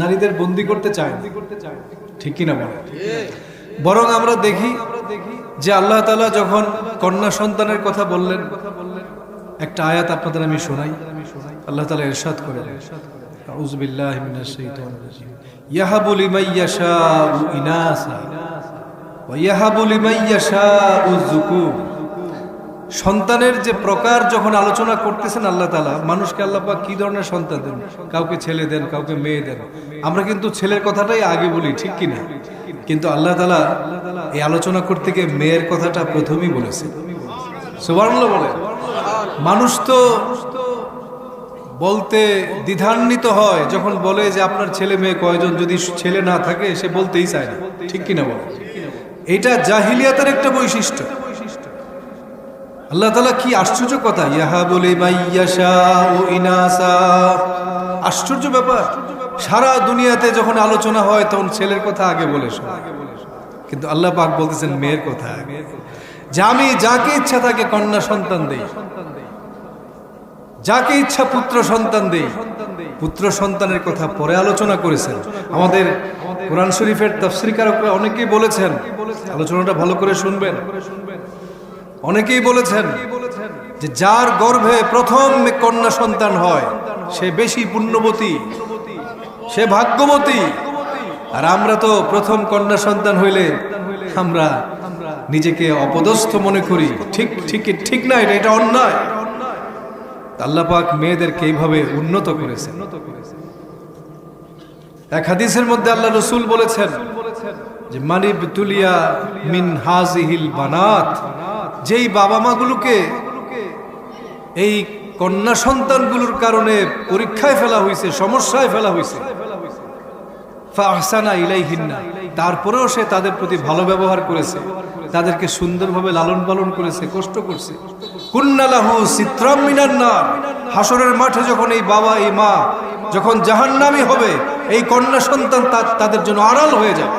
নারীদের বন্দি করতে চায়। ঠিক কিনা বলে? বরং আমরা দেখি যে আল্লাহ তালা যখন কন্যা সন্তানের কথা বললেন, একটা আয়াত আপনাদের আমি শোনাই। আল্লাহ তালা এরশাদ করে আউযু বিল্লাহি মিনাশ সন্তানের যে প্রকার যখন আলোচনা করতেছেন আল্লাহ তালা মানুষকে আল্লাহ কি ধরনের সন্তান দেন? কাউকে ছেলে দেন, কাউকে মেয়ে দেন। আমরা কিন্তু ছেলের কথাটাই আগে বলি, ঠিক কিনা কিন্তু আল্লাহ তালা এই আলোচনা করতে গিয়ে মেয়ের কথাটা প্রথমেই বলেছে সুবর্ণল্য বলে মানুষ তো বলতে দ্বিধান্বিত হয়, যখন বলে যে আপনার ছেলে মেয়ে কয়জন, যদি ছেলে না থাকে, সে বলতেই চায় না। ঠিক কিনা বলে এটা জাহিলিয়াতের একটা বৈশিষ্ট্য। আল্লাহ তালা কি আশ্চর্য কথা? ইহা বলে আশ্চর্য ব্যাপার, সারা দুনিয়াতে যখন আলোচনা হয় তখন ছেলের কথা আগে বলে। কিন্তু আল্লাহ পাক বলতেছেন মেয়ের কথা যে আমি যাকে ইচ্ছা তাকে কন্যা সন্তান দেই। যাকে ইচ্ছা পুত্র সন্তান দেই। পুত্র সন্তানের কথা পরে আলোচনা করেছেন। আমাদের কোরআন শরীফের তফসিরকারকরা অনেকেই বলেছেন। আলোচনাটা ভালো করে শুনবেন। অনেকেই বলেছেন যে যার গর্ভে প্রথম কন্যা সন্তান হয়, সে বেশি পুণ্যবতী, সে ভাগ্যবতী। আর আমরা তো প্রথম কন্যা সন্তান হইলে আমরা নিজেকে অপদস্থ মনে করি। ঠিক ঠিক ঠিক না, এটা এটা অন্যায়। আল্লাহ মেয়েদেরকে এইভাবে উন্নত করেছেন। এক হাদিসের মধ্যে আল্লাহ রসুল বলেছেন যে মানিব তুলিয়া মিন হাজিহিল বানাত। যেই বাবা মাগুলোকে এই কন্যা সন্তানগুলোর কারণে পরীক্ষায় ফেলা হয়েছে সমস্যায় ফেলা হয়েছে ফাহসানা ইলাইহিন্না, তারপরেও সে তাদের প্রতি ভালো ব্যবহার করেছে, তাদেরকে সুন্দরভাবে লালন পালন করেছে, কষ্ট করছে। কুন্নালাহু সিত্রাম মিনান নার হাসরের মাঠে যখন এই বাবা, এই মা যখন জাহান্নামী হবে, এই কন্যা সন্তান তাদের জন্য আড়াল হয়ে যাবে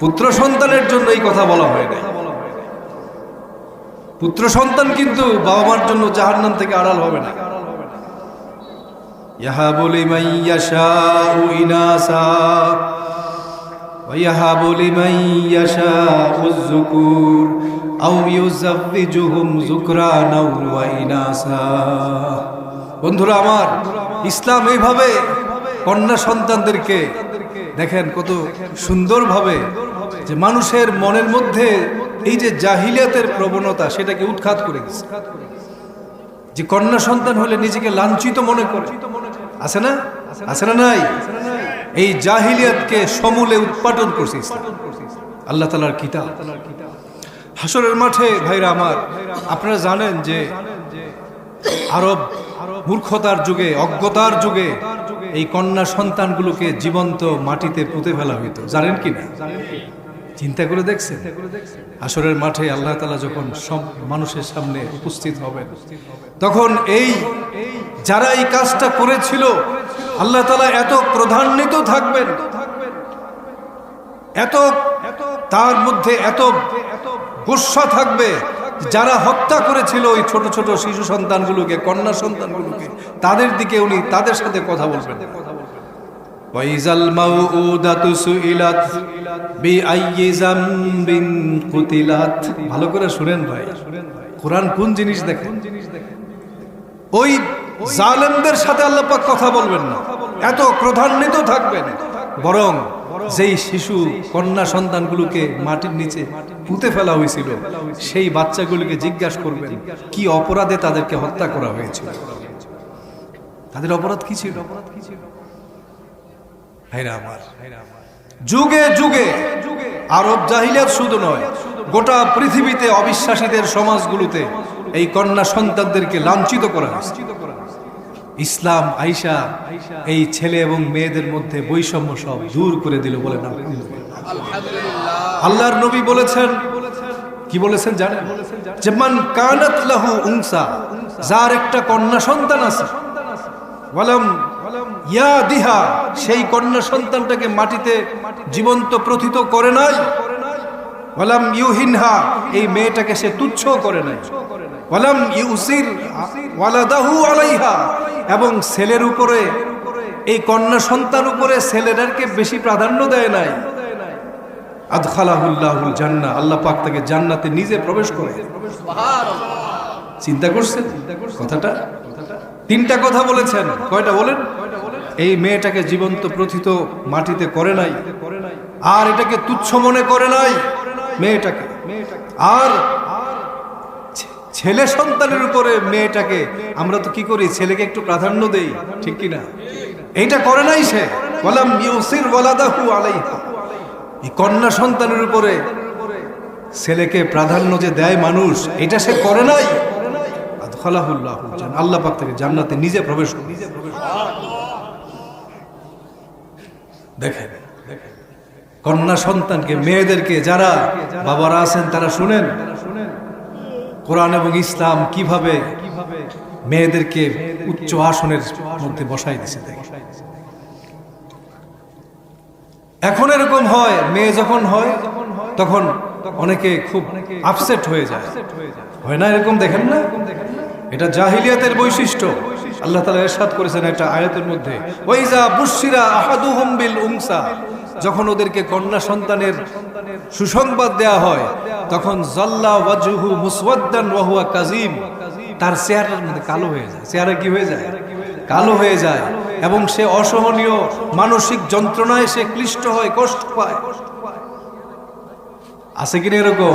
পুত্র সন্তানের জন্য এই কথা বলা হয় নাই। পুত্র সন্তান কিন্তু বাবা মার জন্য জাহান্নাম থেকে আড়াল হবে না। ইহা বলি মাইয়াশা ইনাসা ওয়াহা বলি মাইয়াশা উযুকুর আও ইউযাববিজুহুম যুকরানাও ওয়া ইনাসা। বন্ধুরা আমার, ইসলাম এইভাবে কন্যা সন্তানদেরকে দেখেন কত সুন্দরভাবে যে মানুষের মনের মধ্যে এই যে জাহিলিয়াতের প্রবণতা সেটাকে উৎখাত করে গেছে যে কন্যা সন্তান হলে নিজেকে লাঞ্ছিত মনে করে। আছে না? আছে না নাই? এই জাহিলিয়াতকে সমূলে উৎপাদন করছে আল্লাহ তালার কিতাব। হাসরের মাঠে, ভাইরা আমার, আপনারা জানেন যে আরব মূর্খতার যুগে, অজ্ঞতার যুগে এই কন্যা সন্তানগুলোকে জীবন্ত মাটিতে পুঁতে ফেলা হইতো। জানেন কি না? চিন্তা করে দেখছেন? আসরের মাঠে আল্লাহ তালা যখন সব মানুষের সামনে উপস্থিত হবেন, তখন এই যারা এই কাজটা করেছিল, আল্লাহ তালা এত প্রধান্বিত থাকবেন, এত তার মধ্যে এত গুসা থাকবে, যারা হত্যা করেছিল ওই ছোট ছোট শিশু সন্তানগুলোকে, কন্যা সন্তানগুলোকে, তাদের দিকে উনি তাদের সাথে কথা বলবেন। ওয়াইজাল মাউউদাতু সুইলাত বিআইয়ি যামবিন কুতিলাত ভালো করে শুনেন ভাই। কোরআন কোন জিনিস ওই জালেমদের সাথে আল্লাহ পাক কথা বলবেন না। এত থাকবেন। বরং যেই শিশু, কন্যা সন্তানগুলোকে মাটির নিচে পুঁতে ফেলা হয়েছিল, সেই বাচ্চাগুলোকে জিজ্ঞাসা করবেন, কি অপরাধে তাদেরকে হত্যা করা হয়েছিল? তাদের অপরাধ কি ছিল অপরাধ কি ছিল? যুগে যুগে আরব জাহিলিয়াত শুধু নয়, গোটা পৃথিবীতে অবিশ্বাসীদের সমাজগুলোতে এই কন্যা সন্তানদেরকে লাঞ্ছিত করা ইসলাম আইসা এই ছেলে এবং মেয়েদের মধ্যে বৈষম্য সব দূর করে দিল বলে না আল্লাহর নবী বলেছেন, কি বলেছেন জানেন? যে মান কানাত লাহু উংসা যার একটা কন্যা সন্তান আছে, ওয়ালাম ইয়া দিহা, সেই কন্যা সন্তানটাকে মাটিতে জীবন্ত প্রথিত করে নাই। ওয়ালাম ইউহিনহা, এই মেয়েটাকে সে তুচ্ছ করে নাই। ওয়ালাম ইউসির ওয়ালাদাহু আলাইহা, এবং ছেলের উপরে, এই কন্যা সন্তান উপরে ছেলেদেরকে বেশি প্রাধান্য দেয় নাই। আদখালাহুল্লাহুল জান্নাহ, আল্লাহ পাক তাকে জান্নাতে নিজে প্রবেশ করে। চিন্তা করছেন? কথাটা? তিনটা কথা বলেছেন। কয়টা বলেন? এই মেয়েটাকে জীবন্ত প্রথিত মাটিতে করে নাই। আর এটাকে তুচ্ছ মনে করে নাই মেয়েটাকে। আর ছেলে সন্তানের উপরে মেয়েটাকে আমরা তো কি করি? ছেলেকে একটু প্রাধান্য দেই, ঠিক কি না? এইটা করে নাই সে। ওয়ালাম ইউসির ওয়ালাদাহু আলাইহা। এই কন্যা সন্তানের উপরে ছেলেকে প্রাধান্য যে দেয় মানুষ, এটা সে করে নাই। আল্লাহ পাক থেকে জান্নাতে নিজে প্রবেশ করে দেখেন কন্যা সন্তানকে, মেয়েদেরকে যারা বাবারা আছেন, তারা শুনেন। কোরআন এবং ইসলাম কীভাবে মেয়েদেরকে উচ্চ আসনের মধ্যে বসাই দিছে এখন এরকম হয়, মেয়ে যখন হয়, তখন অনেকে খুব আপসেট হয়ে যায়। হয় না এরকম, দেখেন না? এটা জাহিলিয়াতের বৈশিষ্ট্য। আল্লাহ তালা এরশাদ করেছেন একটা আয়াতের মধ্যে ওইজা বুশিরা আহাদুহুম বিল উংসা যখন ওদেরকে কন্যা সন্তানের সুসংবাদ দেয়া হয়, তখন জল্লা ওয়াজুহু মুসওয়াদ্দান ওয়া হুয়া কাজিম তার চেহারার মধ্যে কালো হয়ে যায়। চেহারা কি হয়ে যায়? কালো হয়ে যায়। এবং সে অসহনীয় মানসিক যন্ত্রণায় সে ক্লিষ্ট হয়, কষ্ট পায়। আছে কিনা এরকম?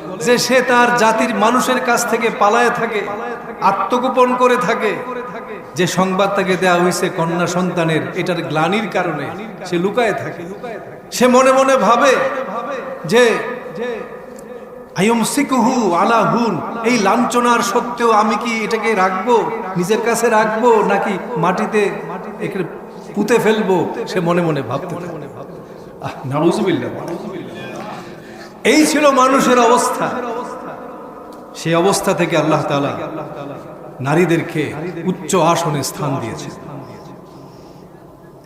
যে সে তার জাতির মানুষের কাছ থেকে পালায় থাকে, আত্মগোপন করে থাকে যে সংবাদ তাকে দেওয়া হয়েছে কন্যা সন্তানের, এটার গ্লানির কারণে সে লুকায় থাকে সে মনে মনে ভাবে যে এই লাঞ্ছনার সত্ত্বেও আমি কি এটাকে রাখব, নিজের কাছে রাখব, নাকি মাটিতে পুঁতে ফেলব সে মনে মনে ভাবতে থাকে। নাউজুবিল্লাহ। এই ছিল মানুষের অবস্থা। সেই অবস্থা থেকে আল্লাহ তাআলা নারীদেরকে উচ্চ আসনে স্থান দিয়েছে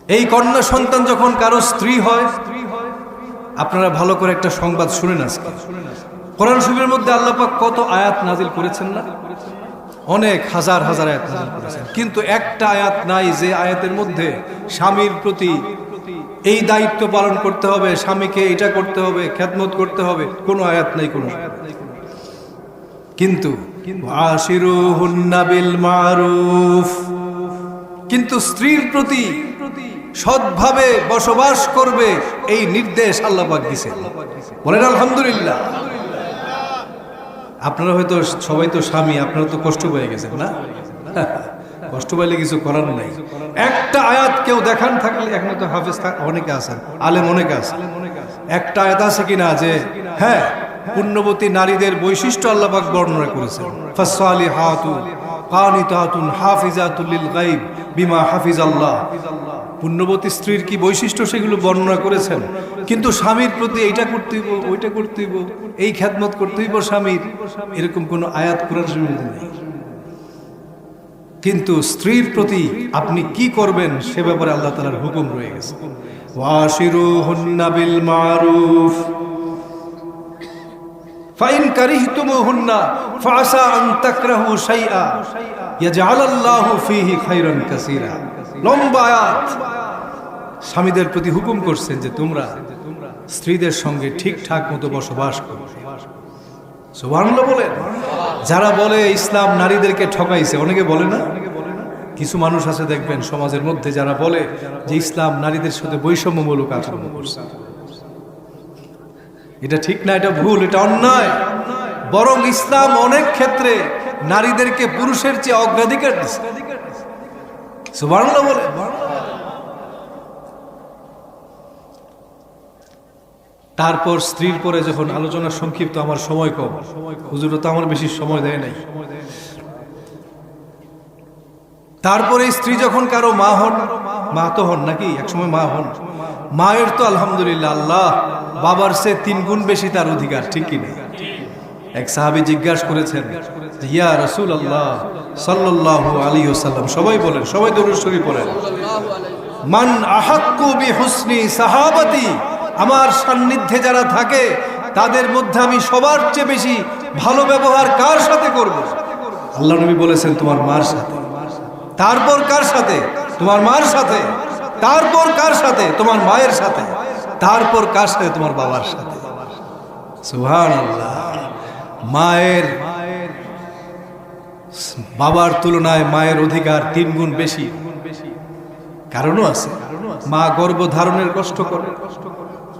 এই কন্যা সন্তান যখন কারও স্ত্রী হয়, আপনারা ভালো করে একটা সংবাদ শুনেন আজকে। কোরআন শরীফের মধ্যে আল্লাহ পাক কত আয়াত নাজিল করেছেন না? অনেক, হাজার হাজার আয়াত নাজিল করেছেন। কিন্তু একটা আয়াত নাই যে আয়াতের মধ্যে স্বামীর প্রতি এই দায়িত্ব পালন করতে হবে, স্বামীকে এটা করতে হবে খ্যাতমত করতে হবে, কোনো আয়াত নাই, কোনো কিন্তু কিন্তু স্ত্রীর প্রতি সৎভাবে বসবাস করবে এই নির্দেশ আল্লাহ পাক দিছে বলেন, আলহামদুলিল্লাহ। আপনারা হয়তো সবাই তো স্বামী, আপনারা তো কষ্ট পেয়ে গেছেন, না? কষ্ট পাইলে কিছু করার নাই। একটা আয়াত কেউ দেখান থাকলে এখন তো হাফেজ অনেকে আছেন, আলেম অনেকে আছে একটা আয়াত আছে কিনা যে হ্যাঁ পুণ্যবতী নারীদের বৈশিষ্ট্য আল্লাপাক বর্ণনা করেছেন। ফাসালি হাতু কানিতাতুন হাফিজাতুল গায়ব বিমা হাফিজ আল্লাহ পুণ্যবতী স্ত্রীর কি বৈশিষ্ট্য সেগুলো বর্ণনা করেছেন? কিন্তু স্বামীর প্রতি এইটা করতে হইব, ওইটা করতে হইব, এই খ্যাতমত স্বামীর। এরকম কোনো আয়াত শরীফের মধ্যে নেই। কিন্তু স্ত্রীর প্রতি আপনি কি করবেন সে ব্যাপারে আল্লাহ তালার হুকুম রয়ে গেছে। স্বামীদের প্রতি হুকুম করছেন যে তোমরা স্ত্রীদের সঙ্গে ঠিকঠাক মতো বসবাস করো। সুবহানাল্লাহ বলে যারা বলে ইসলাম নারীদেরকে ঠকাইছে, অনেকে বলে না? কিছু মানুষ আছে, দেখবেন, সমাজের মধ্যে যারা বলে যে ইসলাম নারীদের সাথে বৈষম্যমূলক আচরণ করছে। এটা ঠিক না, এটা ভুল, এটা অন্যায়। বরং ইসলাম অনেক ক্ষেত্রে নারীদেরকে পুরুষের চেয়ে অগ্রাধিকার দিচ্ছে। বলে। তারপর স্ত্রীর পরে যখন আলোচনা সংক্ষিপ্ত, আমার সময় কম। হুজুর তো আমার বেশি সময় দেয় নাই। তারপরে স্ত্রী যখন কারও মা হন, মা তো হন নাকি? একসময় মা হন। মায়ের তো আলহামদুলিল্লাহ আল্লাহ, বাবার সে তিন গুণ বেশি তার অধিকার, ঠিক কিনা এক সাহাবি জিজ্ঞাসা করেছেন ইয়া রসুল আল্লাহ সাল্লাহ আলী সাল্লাম সবাই বলেন, সবাই দরুদ শরীফ পড়েন। মান আহাক্কু বি হুসনি সাহাবাতি আমার সান্নিধ্যে যারা থাকে, তাদের মধ্যে আমি সবার চেয়ে বেশি ভালো ব্যবহার কার সাথে করব? আল্লাহ নবী বলেছেন, তোমার মার সাথে। তারপর কার সাথে? তোমার মার সাথে। তারপর কার সাথে? তোমার মায়ের সাথে। তারপর কার সাথে? তোমার বাবার সাথে। সুহান মায়ের বাবার তুলনায় মায়ের অধিকার তিন গুণ বেশি। কারণও আছে। মা গর্ভ ধারণের কষ্ট করে।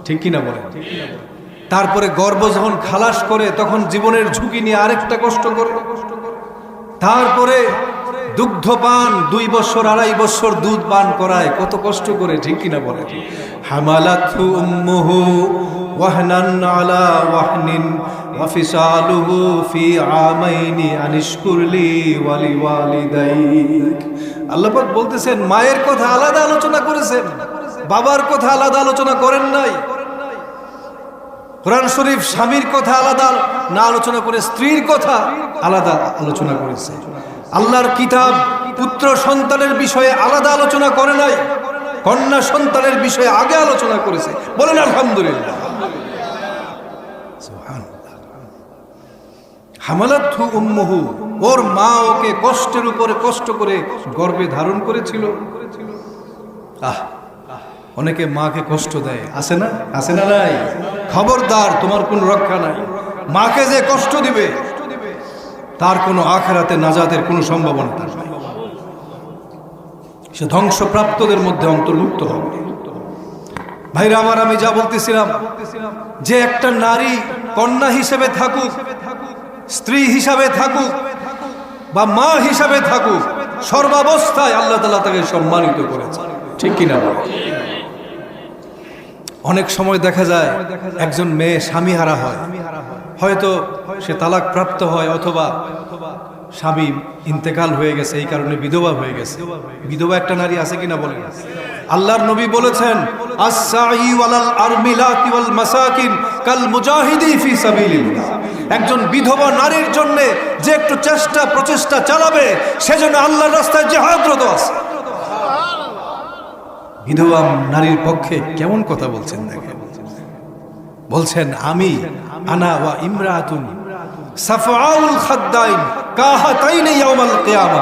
ঠিক কিনা বলে তারপরে গর্ব যখন খালাস করে, তখন জীবনের ঝুঁকি নিয়ে আরেকটা কষ্ট করে। তারপরে দুগ্ধ পান, দুই বছর, আড়াই বছর দুধ পান করায়, কত কষ্ট করে, ঠিক কিনা বলে ওয়াহনান আলা আমাইনি ওয়ালি ওয়ালিদাইক আল্লাহ পাক বলতেছেন, মায়ের কথা আলাদা আলোচনা করেছেন, বাবার কথা আলাদা আলোচনা করেন নাই। কোরআন শরীফ স্বামীর কথা আলাদা, না আলোচনা করে স্ত্রীর কথা আলাদা আলোচনা করেছে। আল্লাহর কিতাব পুত্র সন্তানের বিষয়ে আলাদা আলোচনা করে নাই, কন্যা সন্তানের বিষয়ে আগে আলোচনা করেছে। বলেন আলহামদুলিল্লাহ। হামালাথু উম্মুহু, ওর মা ওকে কষ্টের উপরে কষ্ট করে গর্বে ধারণ করেছিল। আহ অনেকে মাকে কষ্ট দেয়। আছে না? আছে না নাই? খবরদার তোমার কোনো রক্ষা নাই। মাকে যে কষ্ট দিবে তার কোনো আখেরাতে নাজাতের কোনো সম্ভাবনা তার সে ধ্বংসপ্রাপ্তদের মধ্যে অন্তর্ভুক্ত হবে। ভাইরা আমার আমি যা বলতেছিলাম যে একটা নারী কন্যা হিসেবে থাকুক স্ত্রী হিসাবে থাকুক বা মা হিসাবে থাকুক সর্বাবস্থায় আল্লাহ তালা তাকে সম্মানিত করেছে ঠিক কিনা বলো? অনেক সময় দেখা যায় একজন মেয়ে স্বামী হারা হয়। হয়তো সে তালাক প্রাপ্ত হয় অথবা স্বামী ইন্তেকাল হয়ে গেছে, এই কারণে বিধবা হয়ে গেছে। বিধবা একটা নারী আছে কিনা বলেন? আল্লাহর নবী বলেছেন একজন বিধবা নারীর জন্য যে একটু চেষ্টা, প্রচেষ্টা চালাবে, সেজন্য আল্লাহর রাস্তায় জিহাদরত আছে। বিধবা নারীর পক্ষে কেমন কথা বলছেন দেখেন। বলছেন, আমি, আনা ওয়া ইমরাতুন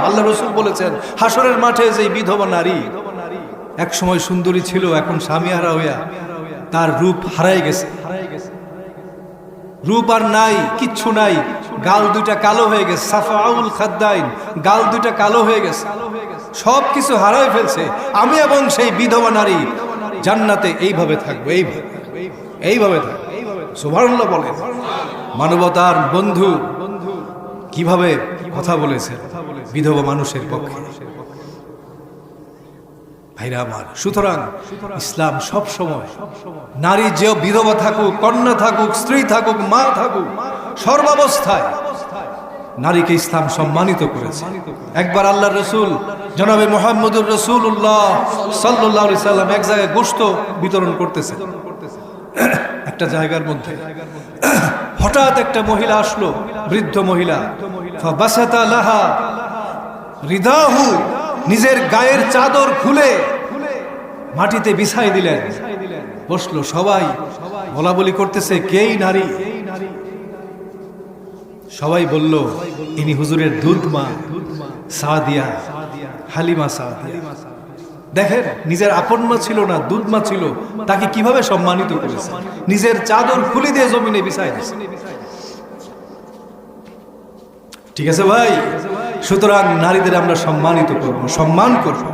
আল্লাহ রাসূল বলেছেন হাসরের মাঠে যে বিধবা নারী এক সময় সুন্দরী ছিল, এখন স্বামী হারা হইয়া তার রূপ হারাই গেছে। রূপ আর নাই, কিচ্ছু নাই। গাল দুইটা কালো হয়ে গেছে। সাফাউল খাদ্দাইন, গাল দুইটা কালো হয়ে গেছে। সব কিছু হারাই ফেলছে। আমি এবং সেই বিধবা নারী জান্নাতে এইভাবে থাকব, এইভাবে এইভাবে থাকব। সুবহানাল্লাহ বলে। মানবতার বন্ধু কীভাবে কথা বলেছে বিধবা মানুষের পক্ষে? ভাইরা আমার, সুতরাং ইসলাম সব সময় নারী যে বিধবা থাকুক, কন্যা থাকুক, স্ত্রী থাকুক, মা থাকুক, সর্বাবস্থায় নারীকে ইসলাম সম্মানিত করেছে। একবার আল্লাহ রসুল, জনাবে মোহাম্মদুর রসুল্লাহ সাল্লাহ সাল্লাম এক জায়গায় গোস্ত বিতরণ করতেছে একটা জায়গার মধ্যে হঠাৎ একটা মহিলা আসলো, বৃদ্ধ মহিলা। লাহা, রিদাহু নিজের গায়ের চাদর খুলে মাটিতে বিছাই দিলেন। বসল সবাই। বলা বলি করতেছে, কেই নারী? সবাই বলল, ইনি হুজুরের দুধ মা সাদিয়া, হালিমা সাদিয়া। দেখেন, নিজের আপন মা ছিল না, দুধ মা ছিল, তাকে কীভাবে সম্মানিত করেছে? নিজের চাদর খুলে দিয়ে জমিনে বিছাই ঠিক আছে ভাই? সুতরাং নারীদের আমরা সম্মানিত করব সম্মান করব।